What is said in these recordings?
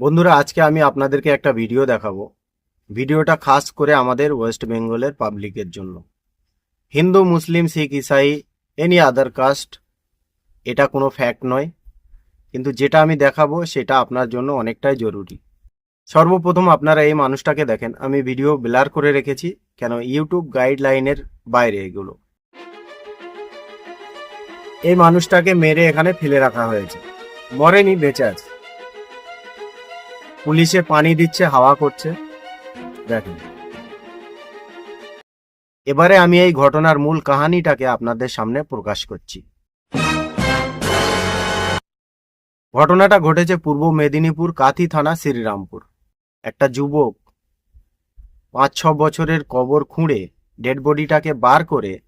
বন্ধুরা, আজকে আমি আপনাদেরকে একটা ভিডিও দেখাবো। ভিডিওটা খাস করে আমাদের ওয়েস্ট বেঙ্গলের পাবলিকের জন্য। হিন্দু, মুসলিম, শিখ, ইসাই এনি আদার কাস্ট এটা কোনো ফ্যাক্ট নয়। কিন্তু যেটা আমি দেখাবো, সেটা আপনার জন্য অনেকটাই জরুরি। সর্বপ্রথম আপনারা এই মানুষটাকে দেখেন। আমি ভিডিও ব্লার করে রেখেছি, কেন ইউটিউব গাইডলাইনের বাইরে এগুলো। এই মানুষটাকে মেরে এখানে ফেলে রাখা হয়েছে। মরেনি, বেঁচে আছে। পুলিশে পানি দিচ্ছে, হাওয়া করছে। দেখেন। এবারে আমি এই ঘটনার মূল কাহানিটাকে আপনাদের সামনে প্রকাশ করছি। ঘটনাটা ঘটেছে পূর্ব মেদিনীপুর কাথি থানা, শ্রীরামপুর। একটা যুবক পাঁচ, ছ বছরের কবর খুঁড়ে ডেড বডিটাকে বার করে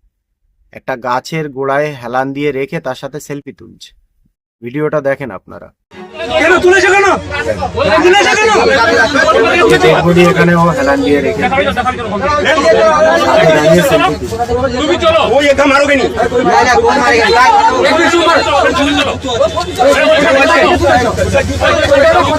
একটা গাছের গোড়ায় হেলান দিয়ে রেখে তার সাথে সেলফি তুলছে। ভিডিওটা দেখেন আপনারা। কেন তুলেছে কেন? তুলেছে কেন? বডি এখানে ও হেলান দিয়ে রেখে selfie তুলছে। ওই একা মারোগে নি একটা পাকা কবর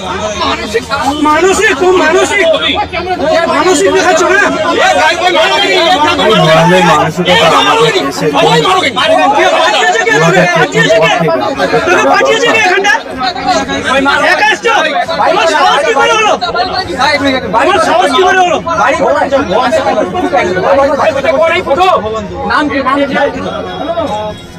মানসিক মানসিক। মানসিক দেখাচ্ছ না? পাঠিয়েছে এখানটা নাম কি? নাম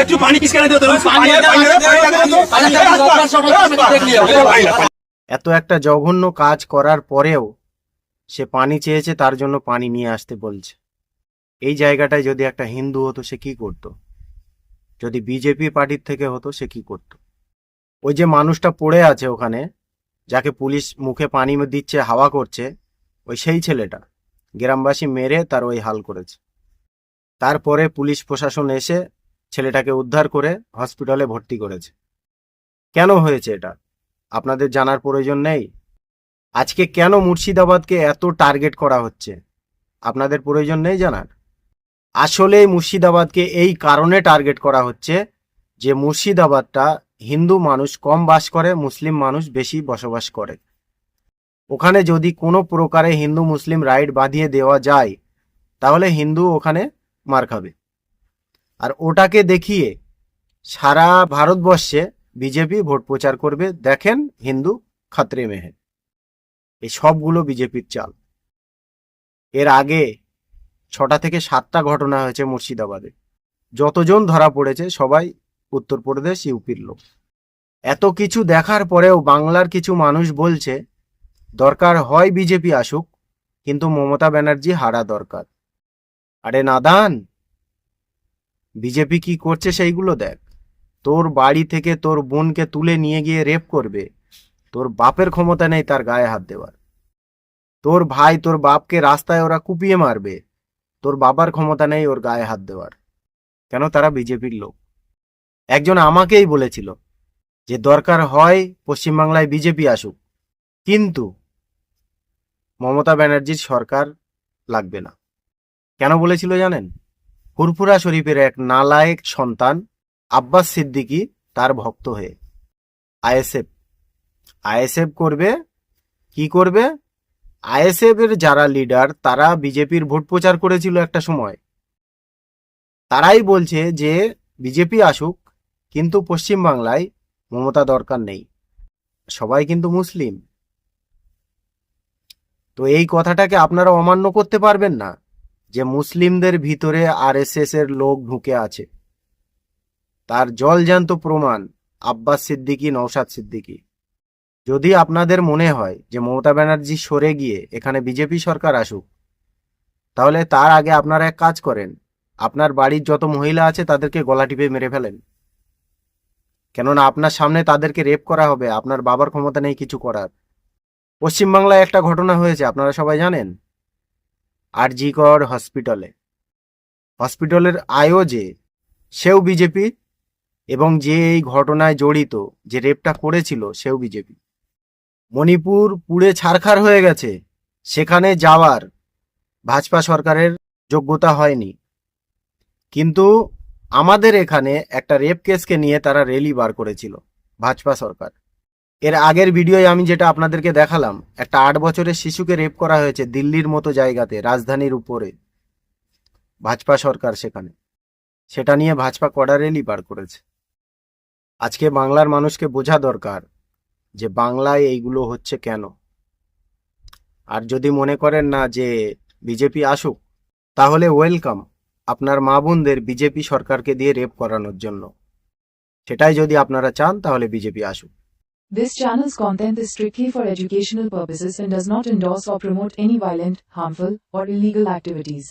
একটু পানি কিসকে দিও তো পানি পানি এত একটা জঘন্য কাজ করার পরেও সে পানি চেয়েছে তার জন্য পানি নিয়ে আসতে বলছে এই জায়গাটায় যদি একটা হিন্দু হতো সে কি করত যদি বিজেপি পার্টির থেকে হতো সে কি করত ওই যে মানুষটা পড়ে আছে ওখানে যাকে পুলিশ মুখে পানি দিচ্ছে হাওয়া করছে ওই সেই ছেলেটা গ্রামবাসী মেরে তার ওই হাল করেছে। তারপরে পুলিশ প্রশাসন এসে ছেলেটাকে উদ্ধার করে হসপিটালে ভর্তি করেছে। কেন হয়েছে এটা? আপনাদের জানার প্রয়োজন নেই। আজকে কেন মুর্শিদাবাদকে এত টার্গেট করা হচ্ছে? আপনাদের প্রয়োজন নেই জানার? আসলে মুর্শিদাবাদকে এই কারণে টার্গেট করা হচ্ছে যে মুর্শিদাবাদটা হিন্দু মানুষ কম বাস করে, মুসলিম মানুষ বেশি বসবাস করে। ওখানে যদি কোনো প্রকারে হিন্দু মুসলিম রাইট বাঁধিয়ে দেওয়া যায়, তাহলে হিন্দু ওখানে মার খাবে। আর ওটাকে দেখিয়ে সারা ভারতবর্ষে বিজেপি ভোট প্রচার করবে। দেখেন হিন্দু খাতরে মেহে। এই সবগুলো বিজেপির চাল। এর আগে ছটা থেকে সাতটা ঘটনা হয়েছে মুর্শিদাবাদে। যতজন ধরা পড়েছে সবাই উত্তরপ্রদেশ ইউপির লোক। এত কিছু দেখার পরেও বাংলার কিছু মানুষ বলছে দরকার হয় বিজেপি আসুক, কিন্তু মমতা ব্যানার্জি হারা দরকার। আরে নাদান, বিজেপি কি করছে সেইগুলো দেখ। তোর বাড়ি থেকে তোর বোনকে তুলে নিয়ে গিয়ে রেপ করবে। তোর বাপের ক্ষমতা নেই তার গায়ে হাত দেওয়ার। তোর ভাই তোর বাপকে রাস্তায় ওরা কুপিয়ে মারবে। তোর বাবার ক্ষমতা নেই ওর গায়ে হাত দেওয়ার। কেন তারা বিজেপির লোক? একজন আমাকেই বলেছিল যে দরকার হয় পশ্চিমবাংলায় বিজেপি আসুক। কিন্তু মমতা ব্যানার্জির সরকার লাগবে না। কেন বলেছিল জানেন? ফুরফুরা শরীফের এক নালায়েক সন্তান আব্বাস সিদ্দিকী তার ভক্ত হয়ে। আইএসএফ। আইএসএফ করবে, কি করবে? আইএসএফ এর যারা লিডার, তারা বিজেপির ভোট প্রচার করেছিল একটা সময়। তারাই বলছে যে বিজেপি আসুক, কিন্তু পশ্চিম বাংলায় মমতা দরকার নেই। সবাই কিন্তু মুসলিম। তো এই কথাটাকে আপনারা অমান্য করতে পারবেন না যে মুসলিমদের ভিতরে আরএসএস এর লোক ঢুকে আছে। তার জলজান্ত প্রমাণ আব্বাস সিদ্দিকী নৌসাদ সিদ্দিকী। যদি আপনাদের মনে হয় যে মমতা ব্যানার্জি সরে গিয়ে এখানে বিজেপি সরকার আসুক, তাহলে তার আগে আপনারা এক কাজ করেন, আপনার বাড়ির যত মহিলা আছে তাদেরকে গলা টিপে মেরে ফেলেন। কেননা আপনার সামনে তাদেরকে রেপ করা হবে, আপনার বাবার ক্ষমতা নেই কিছু করার। পশ্চিমবাংলায় একটা ঘটনা হয়েছে, আপনারা সবাই জানেন? আরজিকর হসপিটালে। হসপিটালের আয়ও যে, সেও বিজেপি এবং যে এই ঘটনায় জড়িত, যে রেপটা করেছিল, সেও বিজেপি। মণিপুর পুড়ে ছারখার হয়ে গেছে, সেখানে যাওয়ার ভাজপা সরকারের যোগ্যতা হয়নি। কিন্তু আমাদের এখানে একটা রেপ কেসকে নিয়ে তারা রেলি বার করেছিল, ভাজপা সরকার। এর আগের ভিডিওয় আমি যেটা আপনাদেরকে দেখালাম, একটা আট বছরের শিশুকে রেপ করা হয়েছে দিল্লির মতো জায়গাতে, রাজধানীর উপরে। ভাজপা সরকার সেখানে। সেটা নিয়ে ভাজপা কড়া রেলি বার করেছে। আজকে বাংলার মানুষকে বোঝা দরকার যে বাংলায় এইগুলো হচ্ছে কেন। আর যদি মনে করেন না যে বিজেপি আসুক, তাহলে ওয়েলকাম আপনার মা বোনদের বিজেপি সরকারকে দিয়ে রেপ করানোর জন্য। সেটাই যদি আপনারা চান, তাহলে বিজেপি আসুক। This channel's content is strictly for educational purposes and does not endorse or promote any violent, harmful, or illegal activities.